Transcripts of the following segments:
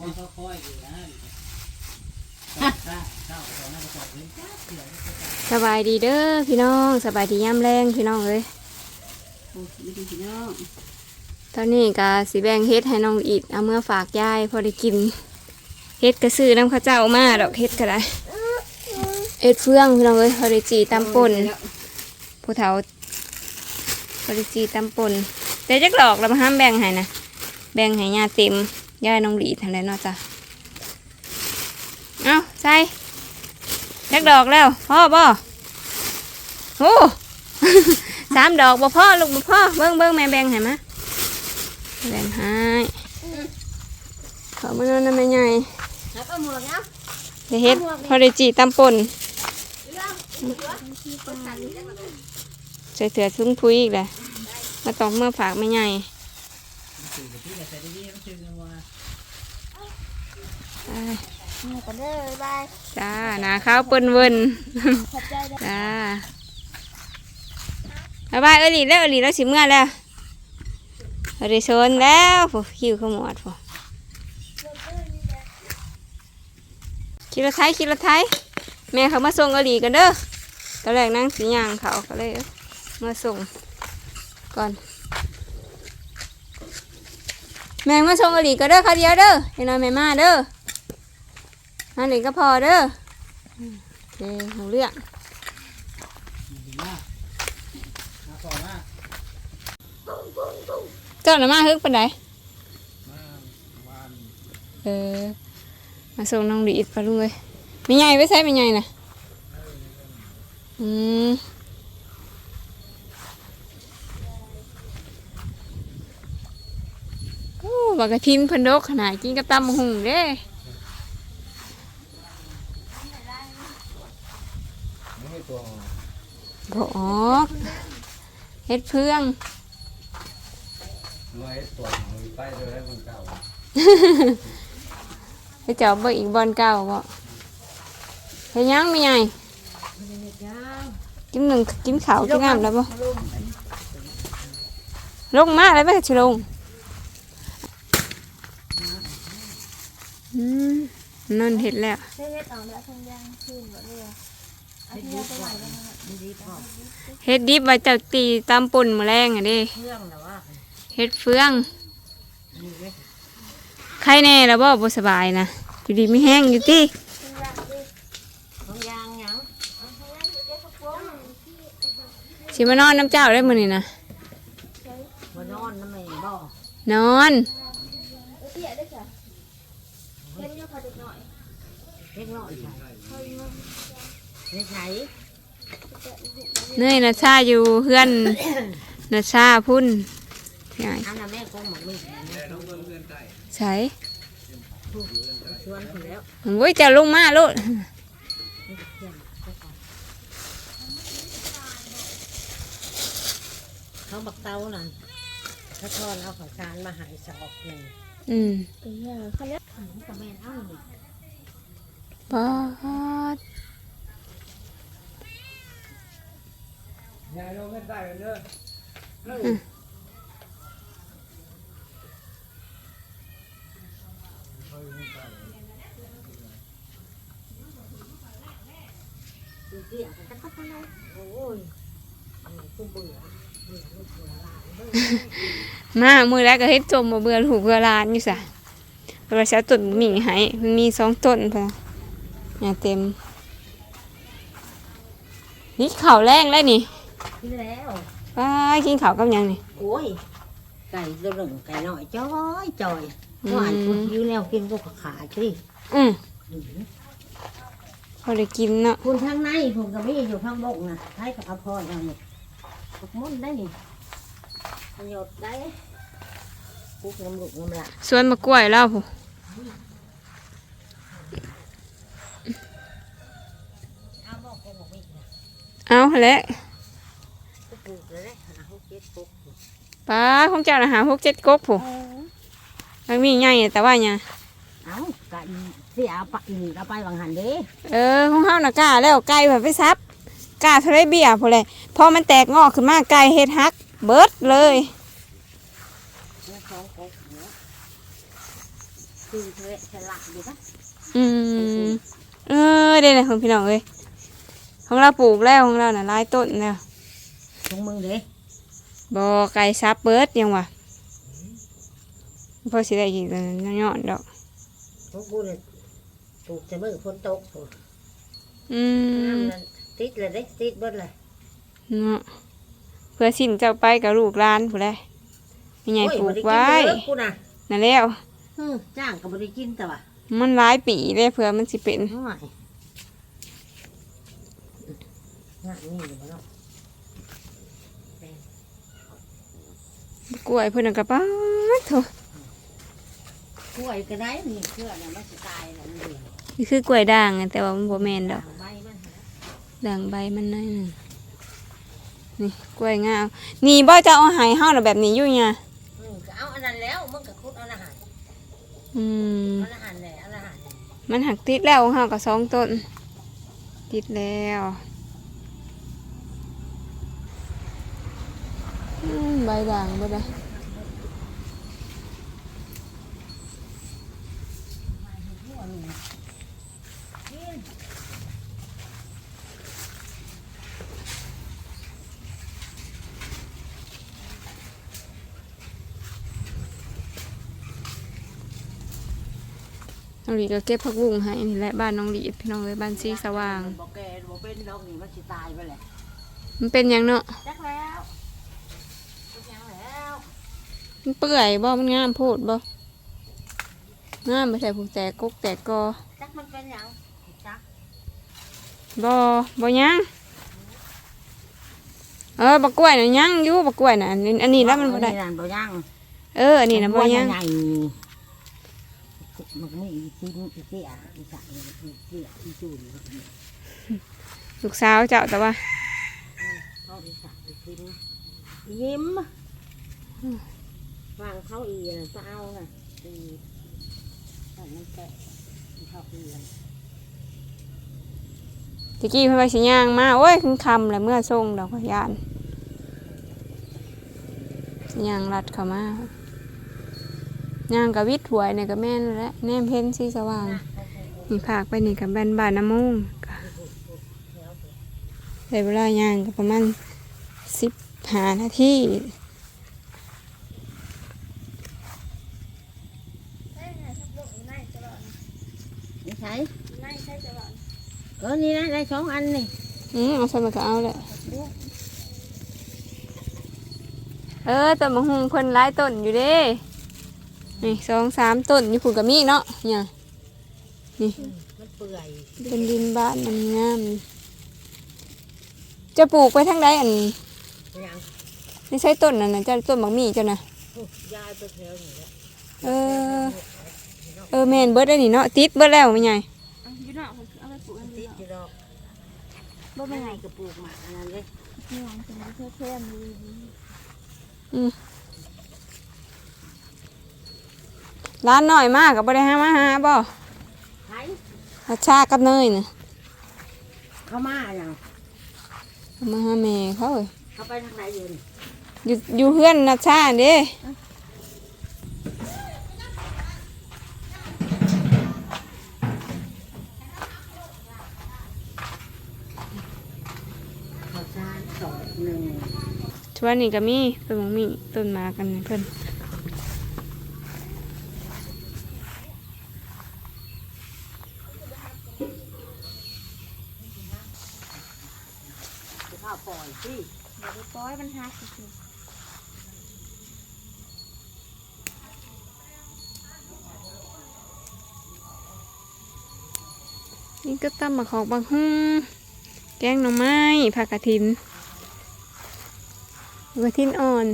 ว่าเขาคอยอยู่นะข้าข้าวของนั่งกอดเลยจ้าเสือสบายดีเด้อพี่น้องสบายดีย่ำแรงพี่น้องเลยโอ้ยดีพี่น้องตอนนี้ก็สิแบ่งเฮ็ดให้น้องอีดเอาเมื่อฝากยายพอได้กินเฮ็ดก็ซื้อน้ำข้าวเจ้ามาดอกเฮ็ดก็ได้เฮ็ดเฟืองพี่น้องเอ้ยพอได้จีตำป่นผู้เฒ่าพอได้จีตำป่นแต่จักดอกเรามาห้ามแบ่งให้นะแบ่งให้ยาเต็ม ยายน้องหลีทางใดเนาะจ้ะเอาใส่จักดอกแล้วพ่อบ่โอ้สามดอกบ่พ่อลูกบ่พ่อเบิ้งเบิ้งแม่แบ่งให้มาแบ่งให้ขอมานอนน้ำแม่ใหญ่แล้วก็หมวกเนาะเดี๋ยวเฮ็ดพอได้จีตำป่นใส่เถื่อทุ่งทุยอีกเลยมาต้องเมื่อฝากแม่ใหญ่ สื่อที่จะใส่ดีๆมันชื่อว่า ไป หมวกกันเลยบายจ้าหนาข้าวเปิ้นเวินขอบใจเด้อจ้าบายบายเออหลีแล้วเออหลีแล้วสิเมื่อแล้วเออได้ชนแล้วผู้คิวขมวดผู้ขี่รไทยขีรถไทยแม่เขามาส่งเออหลีกันเด้อตอนแรกนั่งสีย่างเขาก็เลยมาส่งก่อนแม่มาส่งเออหลีกันเด้อค่ะเดียวเด้อเดี๋ยน้อยแม่มาเด้อ นั่นเองก็พอเด้อโอเครู้เรื่องดีมากมาก่อนมาเจ้าหน้ามาฮึกปานใดมาวันเออ มาส่งน้องดีดปะลุงเลยไม่ใหญ่ไว้ใช้ไม่ใหญ่นะอืมโอ้บักกะทินพิ่นดกขนาดกินกับตำหุ่งเด้ ไม่ตัวบ่ออกเฮ็ดเพื่องร้อยตัวของไปเลยมันเก่าไปเจ้าเบ่อีกบอลเก่าบ่เฮ็ดหยังไม่ใหญ่กินหนึ่งกินข้าวกินน้ำแล้วบ่ลงมาแล้วไม่ชิลงอืมนั่นเห็ดแล้วเฮ็ดเฮ็ดออกแล้วทางยางขึ้นบ่เด้ออาทิตย์ เห็ดดิบไว้จากตีตามปุ่นแมลงอะเดิเครื่องแต่ว่าเห็ดเฟืองใครแน่แล้วบ่บ่สบายนะอยู่ดีไม่แห้งอยู่ที่ทางยางหยังสิมานอนน้ำเจ้าได้มื้อนี้นะบ่นอนนำแม่บ่นอนเตี้ยได้จ้ะเฮ็ดอยู่พอเด็กน้อย เด็กน้อยใช่เฮ็ดไหนเนยนะชาอยู่เพื่อนนะชาพุ่นใช่อันน่ะแม่คงหมักมีใช่ชวนคนแล้วโอ้ยเจะลงมาโลดเขาบักเตานั่นเขาทอนเอาข้าวสารมาใหายสอบหนึ่งอืมเออเขาเรียกถังกับแม่นเอาหนึ่งปอด ยายลงเงินได้เลยเด้อดูเตี้ยแต่ก็ทำไมโอ้ยอันไหนกูเบื่อเบื่อลูกเบื่อหลานเบื่อ มามือแรกก็เฮ็ดจมบ่เบื่อลูกเบื่อหลานอยู่ซะเพราะว่าเช้าต้นหมี่ให้เพิ่งมีสองต้นพอเนี่ยเต็ม นี่ข้าวแรงแล้วนี่ กินแล้วว้ายกินข้าวกับหยังนี่ โอ้ยไก่ตัวหนึ่งไก่หน่อยจ้อยจอยหวานกูยิ้วแนวกินกูก็ขาดสิอืมพอได้กินเนาะคุณทางในผมก็มีอยู่ข้างบกนะให้กับอภรเอาเนี่ยตกมุ่นได้นี่ประโยชน์ได้กุกน้ำลูกน้ำหลานสวนมะกล้วยแล้วผู้เอาบอกกูบอกไม่นะเอาหั่นแหละ กูปลูกเลยหาหกเจ็ดกุก ป้าของเจ้าน่ะหาหกเจ็ดกกผู้มันมีใหญ่แต่ว่าเนี่ยเอาไก่เสียเอาไปอีกเอาไปบางหันเด้เออของเฮาน่ะกล้าแล้วไก่แบบไปซับกล้าเท่าไรเบี้ยผู้เลยพอมันแตกงอกขึ้นมาไก่เฮ็ดฮัก เบิดเลยเนื้อท้องกุกเนื้อคือเธอฉลาดดีปะอืมเออเด้นะคุณพี่น้องเอ้ยของเราปลูกแล้วของเราน่ะหลายต้นแล้วตรงมึงเด้ บ่ไก่ซับเบิดยังวะพอสิได้กินย้อนๆดอกพวกกูเนี่ยปลูกจะมือฝนตกพุ่นอืมน้ำนั่นติดเลยเด้ติดเบิดเลยเนาะเพื่อสิ้นเจ้าไปกับลูกหลานผู้ใดมีไงปลูกไว้โอ้ยบ่ด้กินเด้อกูน่ะนั่นแล้วอืมจ้างก็บ่ได้กินแต่ว่ามันหลายปีเลยเผื่อมันสิเป็นน้อยงานนี่อยู่บ่เนาะ กล้วยเพิ่นนะกระป้าดโถกล้วยก็ได้นี่เชื่อน่ะมันสิตายน่ะมันเดียวนี่คือกล้วยด่างอะแต่ว่ามันบ่แม่นดอก ใบมันหาด่างใบมันน้อยหนึงนี่กล้วยงามนี่บ่จะเอาใหายเฮาน่ะแบบนี้อยู่เนี่ยอืมก็เอาอันนั้นแล้วมึงก็คุดเอาอาหารอืม เอาอาหารแหละเอาอาหารแหละมันหักติดแล้วของเฮาก็สองต้น ติดแล้วอืม ใบด่างบ่ได้น้องหลีก็เก็บผักบุ้งให้นี่แหละบ้านน้องหลีพี่น้องเลยบ้านซีสว่างบ่แก่บ่เป็นดอกนี่มันสิตายไปแหละมันเป็นหยังเนาะ จักแล้วเป็นหยังแล้ว มันเปื่อยบ่ มันงามโพดบ่ งามไปใส่ผูกแตกกกแตกกอจักมันเป็นหยังจักบ่บ่หยัง เออบักกล้วยน่ะยังอยู่บักกล้วยน่ะอันนี้อันนี้แล้วมันบ่ได้อับ่ยังเออ อันนี้น่ะบ่ยัง ใหญ่มันมีอีซิมอีเสียอีสักอีเสียอีจูนลูกสาวเจ้าแต่ว่าเขาอีสักอีซิมยิ้มวางเขาอีน่ะเศร้าน่ะอีอั นนั้นแกะเขาอีน่ะตะกี้เพิ่นว่าสิย่างมาโอ้ยขึ้นคำแล้วเมื่อส่งดอกพยานสิย่างลัดเข้ามาย่างกับวิทย์ถวยเนี่ยก็แม่นแล้วแหละแนมเพ็นสีสว่างนี่พากไปนี่กับแบนบานน้ำมูงก็ใช้เวลาย่างก็ประมาณสิบห้านาที ช่เออนี่นะได้สองอันนี่อืมเอาใส่มาก็เอาแหละเออต้นมะฮุงเพิ่นหลายต้นอยู่เด้นี่สองสามต้นอยู่ผูกกับมีเนาะเนี่ยนี่มันเปื่อยเป็นดินบ้านมันงามนี่จะปลูกไปทางใดอันยังนี่ใช่ต้นนั่นนะเจ้าต้นบักมี่เจ้านะยายไปแถวนี่แหละเออ เออแม่นเบิดได้นี่เนาะติดเบิดแล้วไม่ใหญ่ติดอยู่ดอกบ่เป็นไงกระปลูกหมากอันนั้นเลยร้านน้อยมากกับบ่ได้หามาหาบ่ใช่ราชากับเนยน่ะเข้ามาอย่างเอามาหาแม่เขาเอ้ยเขาไปทางไหนอยู่นี่อยู่อยู่เฮือนนาชาเด้เชวนนี่ก็มีต้นมังมีต้นหมากันเพิ่นข้าวปล่อยสิป้อยมันหักสินี่ก็ตำมะขอกบางฮึ่งแกงหน่อไม้ผักกระถิน กระถินอ่อน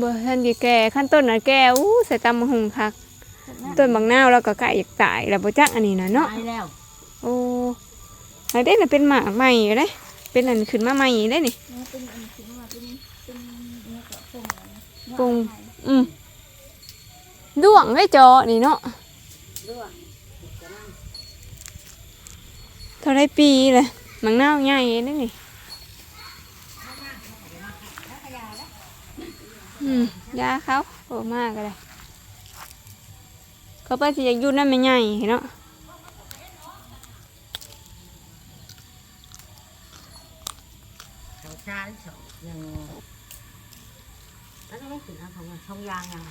บ่ทันกี่แก่ขั้นต้นน่ะแก่อู้ใส่ตำมะหุงคัก ต้นบางนาวแล้วก็ไก่อยากตายแล้วบ่จักอันนี้นะเนาะตายแล้วโอ้อันนี้น่ะเป็นหมากใหม่อยู่เด้เป็นอันขึ้นมาใหม่ได้นี่มันเป็นอันที่ว่าเป็นเป็นเนื้อกับปุ่งปุงอืมด้วงได้จอนี่เนาะด้วยเท่าไรปีเลย มังนาวใหญ่ได้นี่อืมยาเขาโอ้มากก็ได้เขาไปสิอยากอยู่นั่นไม่ใหญ่เนาะทางชาสองยังแล้วก็ไม่ถึงนะของช่องยางยัง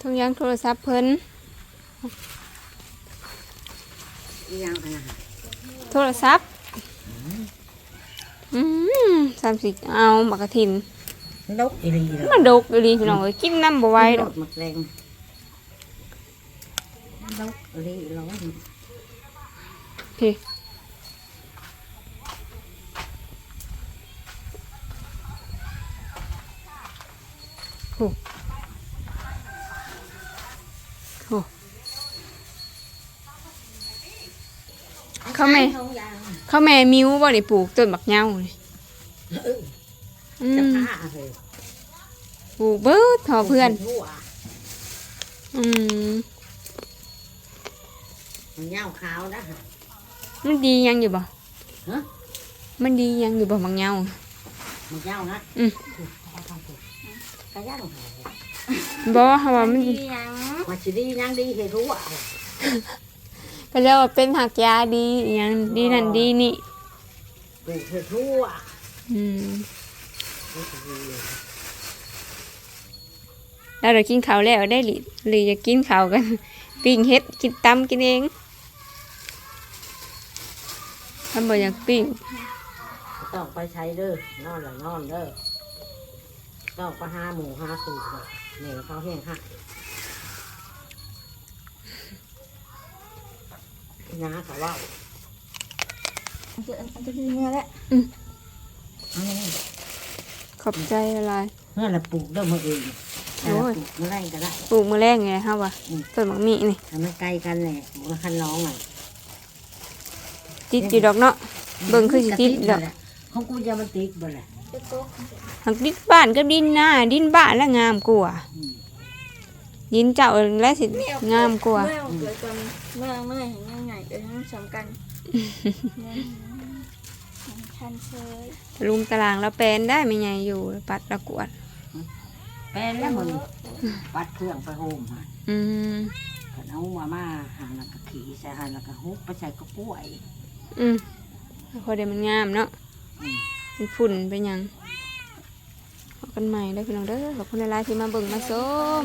ทุกอย่างโทรศัพท์เพิ่นอียังอันนั้นโทรศัพท์ อืมสามสิเอามากระถินลกอีรีเลยมันดกอีหลีพี่น้องเอ้ยกินน้ำบ่ไหวดอกหมดแรงลกอีรีร้อนพี่โอ้โหเขาแม่ช่องยาง เขาแม่มิวบ่ได้ปลูกต้นบักเหย้านี่อืจะมผ้าเลยปลูกเบิดทอเพื่อนทั่วอืมมันยาวขาวนะมันดียังอยู่บ่ฮะมันดียังอยู่บ่บักเหย้ามันยาวนะอืมกระย่างบ่เฮาว่ามันดีหยังมาชิดียังดีเห็นทั่ว ก็เรียกว่าเป็นหักยาดีอหยังดีนั่นดีนี่ ปลูกเห็นทั่วอืมแล้วเรากินข้าวแล้วได้หรือหรือจะกินข้าวกัน ปิ้งเฮ็ดกินตำกินเองถ้าบ่อยากปิ้งต้องไปใช้เด้อนอนหรือนอนเด้อต้องไปหาหมูหาสูตรเนี่ยเขาแห้งหัก น้าเขาว่าเจออันจะคือเมื่อแล้วเอาไงขอบใจอะไร เมื่อเราปลูกเด้อมือเองโอ้ย ปลูกเมื่อไรก็ได้ ปลูกมื้อแรกไงฮะวะอืม ต้นมักมีนี่ทำให้ใกล้กันแหละหมูละคันร้องอะติดอยู่ดอกเนาะ เบิ่งคือสิติดเด้อของกูจะมันติดบ่แหละจะโต๊ะหักดินบ้านกับดินหน้าดินบ้านแล้วงามกว่าอืม ดินเจ้าและสิงามกว่าเมื่อเกิดกันเมื่อเมื่อเห็นยังไงเออทั้งสำคัญเมื่อสำคัญเชยลุงตารางแล้วแปลนได้ไม่ใหญ่อยู่ปัดละกวดแปลนแล้วมันปัดเครื่องไปโฮมฮะอืมก็เอามามาหาแล้วก็ขี่ใส่หันแล้วก็ฮุบไปใส่กระป๋วย อืมพอเดี๋ยวมันงามเนาะอืมเป็นฝุ่นเป็นหยังพบกันใหม่ได้อพี่น้องเด้อขอบคุณหลายๆที่มาเบิ่งมาชม